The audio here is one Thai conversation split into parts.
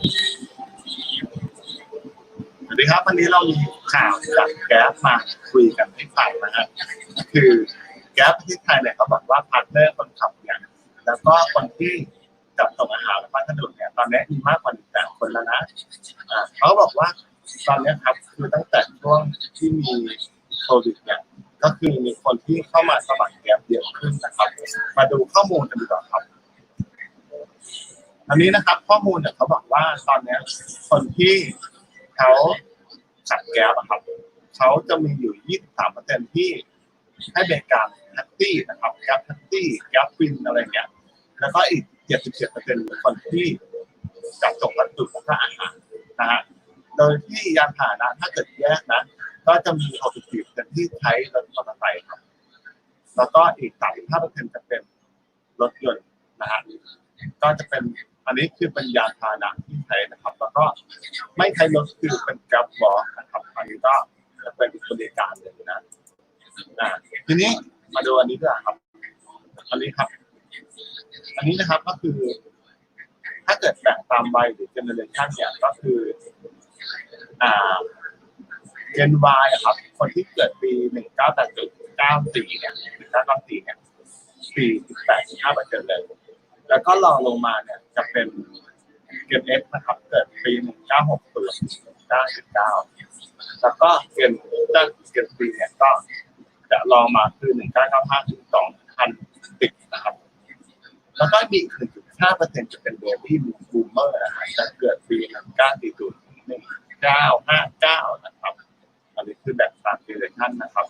สวัสดีครับ วันนี้เรามีข่าวจากแก๊สมาคุยกันให้ฟังนะฮะคือแก๊สประเทศไทยเนี่ยเขาบอกว่าพาร์ทเนอร์คนขับเนี่ยแล้วก็คนที่จับส่งอาหารและพัสดุเนี่ยตอนนี้มีมากกว่าหนึ่งแสนคนแล้วนะอ่าเขาบอกว่าตอนนี้ครับคือตั้งแต่ช่วงที่มีโควิดเนี่ยก็คือมีคนที่เข้ามาสมัครแก๊สเยอะขึ้นนะครับ มาดูข้อมูลกันดีกว่า อันนี้นะครับ ข้อมูลเนี่ยเขาบอกว่าตอนเนี้ยคนที่เขาขับแก๊บอะครับเขาจะมีอยู่ 23เปอร์เซ็นที่ให้บริการแท็กซี่นะครับแก๊บแท็กซี่แก๊บฟินอะไรเงี้ย แล้วก็อีก 77เปอร์เซ็นต์คนที่จับส่งวัตถุและก็อาหารนะฮะโดยที่ยานพาหนะถ้าเกิดแยกนะ ก็จะมี 64เปอร์เซ็นที่ใช้รถมอเตอร์ไซค์ครับแล้วก็อีก 35เปอร์เซ็นจะเป็นรถยนต์นะฮะก็จะเป็น อันนี้คือเป็นยานพาหนะที่ใช้นะครับ แล้วก็ไม่ใช้รถคือเป็นแกร็บอล์นะครับอันนี้ก็จะเป็นบริการเลยนะอ่าทีนี้มาดูอันนี้ด้วยครับ อันนี้ครับ อันนี้นะครับก็คือ ถ้าเกิดแบ่งตามวัยหรือเจเนอเรชันเนี่ยก็คือ อ่าเจน Y อะครับ คนที่เกิดปีหนึ่งเก้าแปดจุดเก้าสี่เนี่ยหนึ่งเก้าเก้าสี่เนี่ยสี่สิบห้าเปอร์เซ็นต์เลย แล้วก็รองลงมาเนี่ยจะเป็นเกมเอฟนะครับ เกิดปีหนึ่งเก้าหกศูนย์เก้าสิบเก้าแล้วก็เกมด้านเกมซีเนี่ยก็จะรองมาคือหนึ่งเก้าเก้าห้าถึงสองพันสิบนะครับ แล้วก็มีหนึ่งจุดห้าเปอร์เซ็นต์จะเป็นเบบี้บูมเมอร์นะฮะจะเกิดปีหนึ่งเก้าสี่ศูนย์หนึ่งเก้าห้าเก้านะครับอันนี้คือแบบตามเจเรชันนะครับ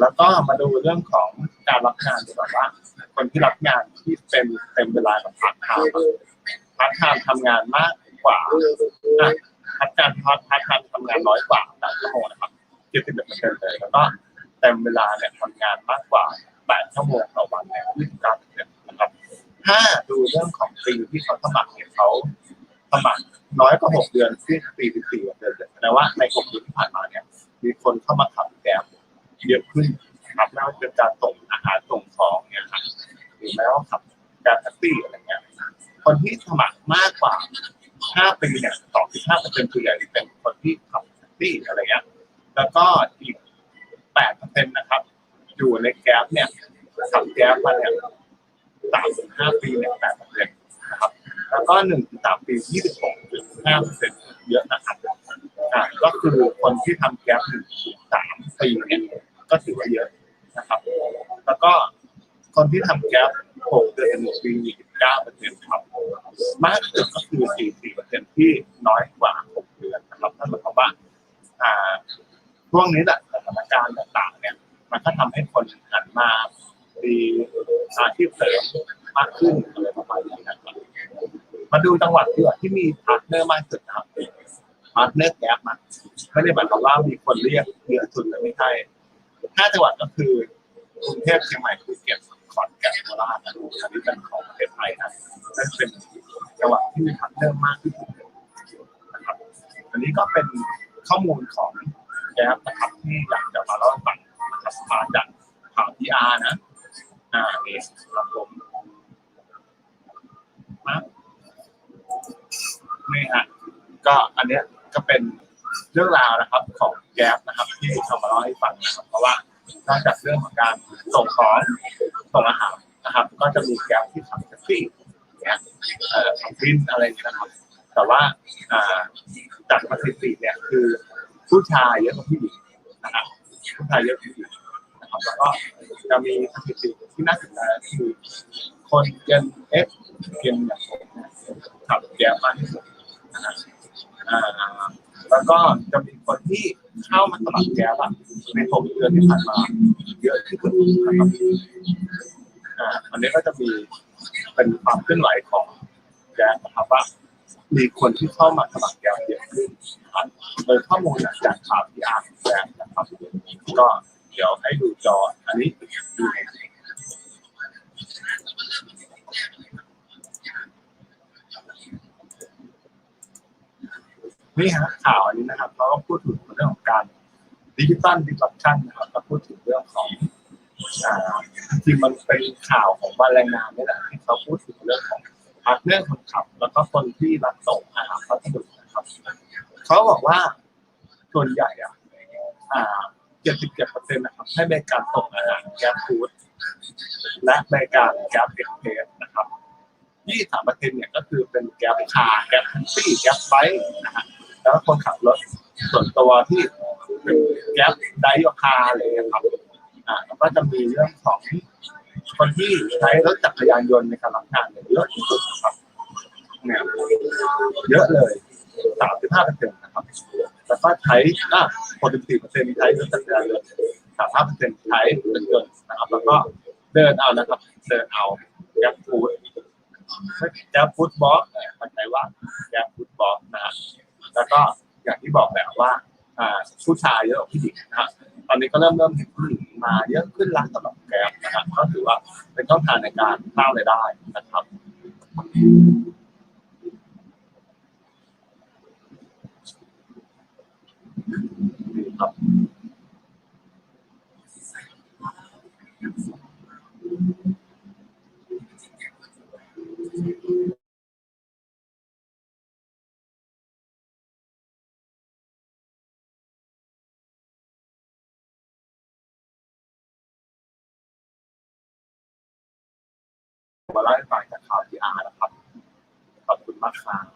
แล้วก็มาดูเรื่องของการรับงานดีกว่าว่า คนที่รับงานที่เต็มเต็มเวลากับพาร์ทไทม์พาร์ทไทม์ทำงานมากกว่าอะพาร์ทไทม์พาร์ทไทม์ทำงานน้อยกว่าต่ชั่วโมงนะครับเจ็ดสิบเอ็ดเปอร์เซ็นต์เลยแล้วก็เต็มเวลาเนี่ยทำงานมากกว่าแปดชั่วโมงต่อวันเนี่ยยี่สิบเก้ารเซ็นต์นะครับถ้าดูเรื่องของปีที่เขาสมัครเนี่ยเขาสมัครน้อยกว่าหกเดือนที่ปีสิบสี่เดือนเลยแสดงว่าในหกเดือนที่ผ่านมาเนี่ย มีคนเข้ามาขับแกร็บเยอะขึ้นนะครับไม่ว่าจะเป็นการส่งอาหารส่งของเนี่ยครับหรือแม้ว่าขับแกร็บแท็กซี่อะไรเงี้ย คนที่สมัครมากกว่าห้าปีเนี่ยสองสิบห้าเปอร์เซ็นต์ส่วนใหญ่เป็นคนที่ขับแท็กซี่อะไรเงี้ยแล้วก็อีกแปดเปอร์เซ็นต์นะครับ อยู่ในแกร็บเนี่ยขับแกร็บมาเนี่ยสามสิบห้าปีเนี่ยแปดเปอร์เซ็นต์นะครับ แล้วก็หนึ่งถึงสามปียี่สิบหกจุดห้าเปอร์เซ็นต์เยอะนะครับอ่าก็คือคนที่ทำแก๊ปหนึ่งถึงสามปีเนี่ยก็ถือว่าเยอะนะครับ แล้วก็ คนที่ทำแก๊ปหกเดือนปีมีสิบเปอร์เซ็นต์ครับ มากที่สุดก็คือสี่สี่เปอร์เซ็นต์ที่น้อยกว่าหกเดือนนะครับนั่นหมายความว่าอ่าช่วงนี้แหละสถานการณ์ต่างๆเนี่ย มันก็ทำให้คนหันมามีอาชีพเสริมมากขึ้นอะไรประมาณนี้นะครับมาดูจังหวัดดีกว่าที่มีพาร์ทเนอร์มากสุดนะครับพาร์ทเนอร์แกปนะไม่ได้หมายความว่ามีคนเรียกเยอะสุดเลยไม่ใช่ห้าจังหวัดก็คือกรุงเทพเชียงใหม่ภูเก็ต ขอนแก่นโคราชนะอันนี้เป็นของประเทศไทยนะนั่นเป็นจังหวัดที่มีพาร์ทเนอร์มากที่สุดนะครับอันนี้ก็เป็นข้อมูลของแกปนะครับที่อยากจะมาเล่าให้ฟังนะครับมาจากข่าวพีอาร์นะอ่านี่ครับผมมานี่ฮะก็อันเนี้ยก็เป็นเรื่องราวนะครับของแก๊ปนะครับ ที่เขามาเล่าให้ฟังนะครับเพราะว่า นอกจากเรื่องของการส่งของส่งอาหารนะครับ ก็จะมีแก๊ปที่ทำแท็กซี่เนี่ยเอ่อขับวินอะไรอย่างเงี้ยนะครับ แต่ว่าอ่าจากสถิติเนี่ยคือผู้ชายเยอะกว่าผู้หญิงนะครับผู้ชายเยอะกว่าผู้หญิงนะครับแล้วก็จะมีสถิติที่น่าสนใจคือคนเจนเอฟเจนอย่างผมขับแก๊ปมากที่สุดนะฮะอ่า แล้วก็จะมีคนที่เข้ามาสมัครแก๊ปอะในหกเดือนที่ผ่านมา เยอะที่สุดนะครับอ่าอันนี้ก็จะมีเป็นความเคลื่อนไหวของแก๊ปนะครับว่ามีคนที่เข้ามาสมัครแก๊ปเยอะขึ้นครับโดยข้อมูลจากข่าวที่อ่านแก๊ปนะครับ ก็เดี๋ยวให้ดูจออันนี้ดูใน นี่ฮะข่าวอันนี้นะครับเราก็พูดถึงเรื่องของการดิจิตอลดิสรัปชันนะครับก็พูดถึงเรื่องของอ่าจริงๆมันเป็นข่าวของวันแรงงานนี่แหละที่เขาพูดถึงเรื่องของพาร์ทเนอร์คนขับ แล้วก็คนที่รับส่งอาหารพัสดุนะครับเขาบอกว่าส่วนใหญ่อะอ่าเจ็ดสิบเจ็ดเปอร์เซ็นต์นะครับให้บริการส่งอาหารแก๊สฟู้ดและบริการแก๊สเอ็กเพรสนะครับยี่สามเปอร์เซ็นต์เนี่ยก็คือเป็นแก๊สคาร์แก๊สแท็กซี่แก๊สไบค์นะฮะ แล้วก็คนขับรถส่วนตัวที่เป็นแก๊สไดโอคาร์อะไรอย่างเงี้ยครับอ่าแล้วก็จะมีเรื่องของคนที่ใช้รถจักรยานยนต์ในการรับงานเยอะที่สุดนะครับเนี่ยเยอะเลยสามสิบห้าเปอร์เซ็นต์นะครับ แล้วก็ใช้อะหกสิบสี่เปอร์เซ็นต์ใช้รถจักรยานยนต์สามห้าเปอร์เซ็นต์ใช้รถยนต์นะครับ แล้วก็เดินเอานะครับ เดินเอาแกร็บฟูดแกร็บฟูดบอสมันใช้ว่าแกร็บฟูดบอสนะฮะ แล้วก็อย่างที่บอกแล้วว่าผู้ชายเยอะกว่าผู้หญิงนะฮะตอนนี้ก็เริ่มเริ่มเห็นผู้หญิงมาเยอะขึ้นแล้วสำหรับแกรบนะครับก็ถือว่าเป็นช่องทางในการสร้างรายได้นะครับ มาเล่าให้ฟังจากข่าวที่อาร์นะครับ ขอบคุณมากครับ